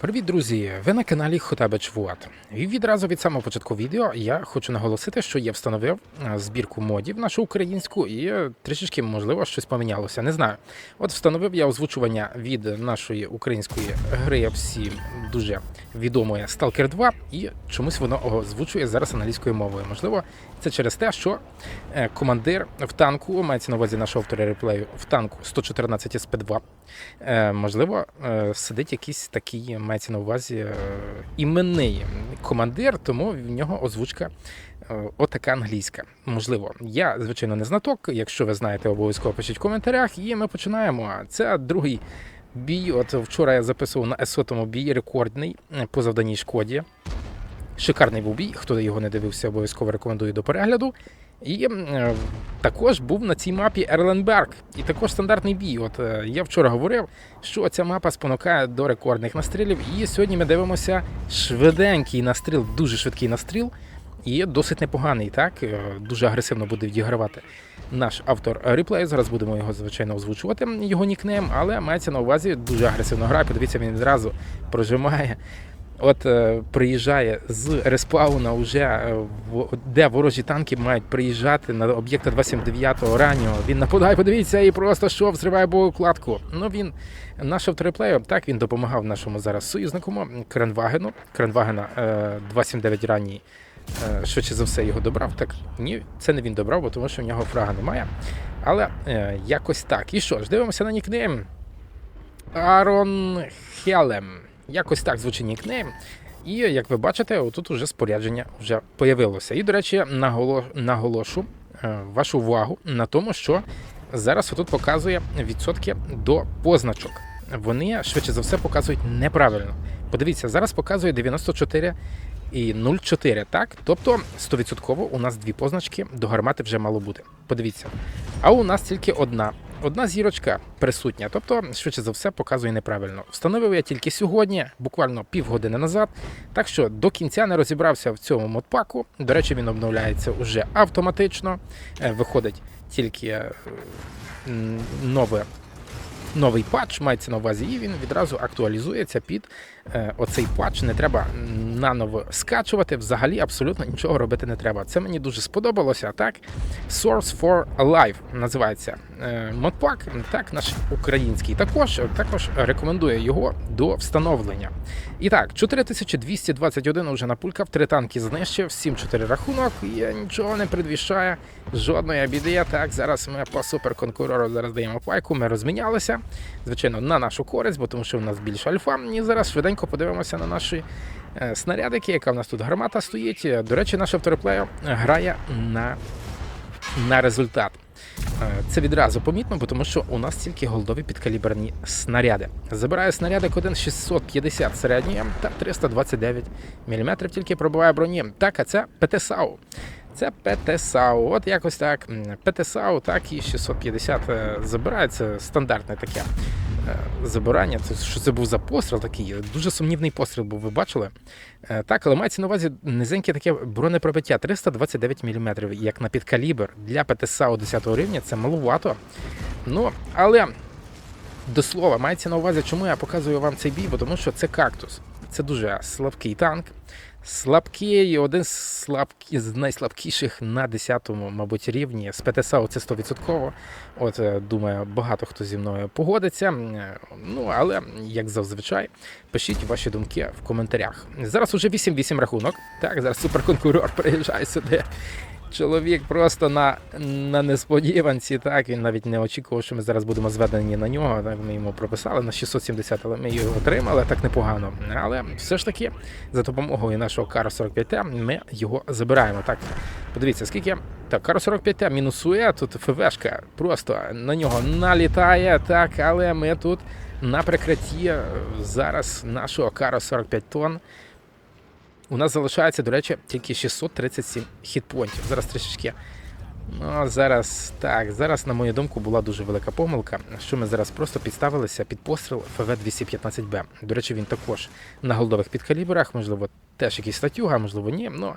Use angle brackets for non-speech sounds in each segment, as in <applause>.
Привіт, друзі! Ви на каналі Хотабич Вуат. І відразу від самого початку відео я хочу наголосити, що я встановив е, збірку модів нашу українську, і е, трішечки, можливо, щось помінялося. Не знаю. От встановив я озвучування від нашої української гри всі дуже відомої Stalker 2, і чомусь воно озвучує зараз англійською мовою. Можливо, це через те, що е, командир в танку, мається на увазі нашого автора реплею, в танку 114 СП2, е, можливо, е, сидить якийсь такий, мається на увазі іменний командир, тому в нього озвучка отака англійська. Можливо, я, звичайно, не знаток. Якщо ви знаєте, обов'язково пишіть в коментарях, і ми починаємо. Це другий бій. От вчора я записував на есотому бій рекордний по завданій шкоді. Шикарний був бій. Хто його не дивився, обов'язково рекомендую до перегляду. І е, також був на цій мапі Ерленберг. І також стандартний бій. От е, я вчора говорив, що ця мапа спонукає до рекордних настрілів. І сьогодні ми дивимося швиденький настріл, дуже швидкий настріл. І досить непоганий, так? Е, Дуже агресивно буде відігравати наш автор реплею. Зараз будемо його, звичайно, озвучувати, його нікнейм, але мається на увазі дуже агресивно грає. Подивіться, він відразу прожимає. От е, приїжджає з респауна, уже е, в- де ворожі танки мають приїжджати на об'єкта 279 раннього. Він нападає, подивіться, і просто що взриває боєкладку. Ну він наш автореплею, так він допомагав нашому зараз союзнику Кренвагену. Кренвагена е, 279 ранній. е, Швидше за все його добрав. Так ні, це не він добрав, бо тому що в нього фрага немає. Але е, якось так. І що ж, дивимося на нікнейм. Арон Хелем. Якось так звучить нікнейм. І як ви бачите, отут уже спорядження вже появилося. І, до речі, наголошу е, вашу увагу на тому, що зараз отут показує відсотки до позначок. Вони швидше за все показують неправильно. Подивіться, зараз показує 94 і 0,4, так? Тобто 100% у нас дві позначки до гармати вже мало бути. Подивіться. А у нас тільки одна. Одна зірочка присутня, тобто, швидше за все, показує неправильно. Встановив я тільки сьогодні, буквально півгодини назад. Так що до кінця не розібрався в цьому модпаку. До речі, він обновляється уже автоматично. Е, Виходить тільки е, нове. Новий патч мається на увазі, і він відразу актуалізується під е, оцей патч. Не треба наново скачувати. Взагалі абсолютно нічого робити не треба. Це мені дуже сподобалося. Так, Source for Life називається е, модпак. Так, наш український. Також також рекомендую його до встановлення. І так, 4221 вже напулькав, три танки знищив, 7-4 рахунок. І нічого не предвіщає жодної біди. Так, зараз ми по суперконкурору зараз даємо пайку. Ми розмінялися. Звичайно, на нашу користь, бо тому що в нас більше альфа. І зараз швиденько подивимося на наші снарядики, яка в нас тут гармата стоїть. Е, До речі, наш автореплеєр грає на, на результат. Е, Це відразу помітно, тому що у нас тільки голдові підкаліберні снаряди. Забирає снарядик 1 650 середньої та 329 мм тільки пробиває броні. Так, а це ПТСАУ. Це ПТСАУ. От якось так. ПТСАУ, так і 650 е, забирає. Це стандартне таке е, забирання. Це що це був за постріл такий? Дуже сумнівний постріл був, ви бачили? Е, Так, але мається на увазі низеньке таке бронепробиття 329 мм, як на підкалібр для ПТСАУ 10 рівня, це малувато. Ну, але до слова, мається на увазі, чому я показую вам цей бій, бо тому що це кактус. Це дуже слабкий танк. Слабкий, один з, слабкі, з найслабкіших на 10-му, мабуть, рівні. З ПТСАУ це 100%. От, е, думаю, багато хто зі мною погодиться. Е, Ну, але, як зазвичай, пишіть ваші думки в коментарях. Зараз уже 8-8 рахунок. Так, зараз суперконкурор <laughs> приїжджає сюди. Чоловік просто на, на несподіванці, так він навіть не очікував, що ми зараз будемо зведені на нього. Так ми йому прописали на 670, але ми його отримали так непогано. Але все ж таки, за допомогою нашого Каро 45 ми його забираємо. Так, подивіться, скільки так, Каро 45 мінусує. Тут ФВшка просто на нього налітає. Так, але ми тут на прикритті е, зараз нашого Каро 45 тонн. У нас залишається, до речі, тільки 637 хітпонтів. Зараз трішечки. Ну, зараз так, зараз, на мою думку, була дуже велика помилка, що ми зараз просто підставилися під постріл ФВ-215Б. До речі, він також на голдових підкалібрах, можливо, теж якийсь статюга, можливо, ні. Ну,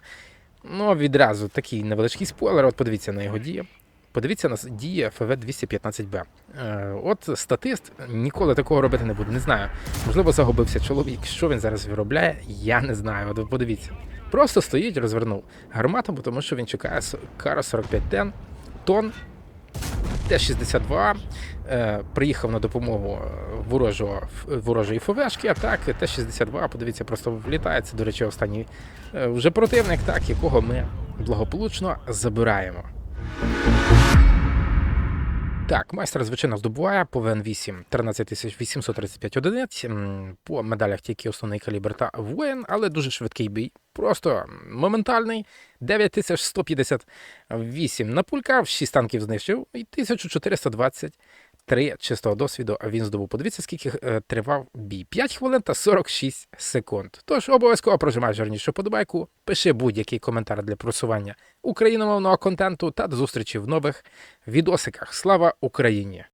ну відразу такий невеличкий спойлер. От подивіться на його дії. Подивіться на дії ФВ 215Б. Е, От статист ніколи такого робити не буде. Не знаю. Можливо, загубився чоловік. Що він зараз виробляє, я не знаю. От подивіться. Просто стоїть, розвернув гармату, тому що він чекає Кара 45 тен, тон, Т-62, е, приїхав на допомогу е, ворожого, ворожої ФВшки, а так, Т-62, подивіться, просто влітає. Це, до речі, останній вже противник, так, якого ми благополучно забираємо. Так, майстер, звичайно, здобуває по ВН8 13835 одиниць, по медалях тільки основний калібр та воїн, але дуже швидкий бій. Просто моментальний 9158 напулькав, 6 танків знищив і 1423 чистого досвіду він здобув. Подивіться, скільки е, тривав бій. 5 хвилин та 46 секунд. Тож обов'язково прожимай жирнішу подобайку, пиши будь-який коментар для просування україномовного контенту та до зустрічі в нових відосиках. Слава Україні!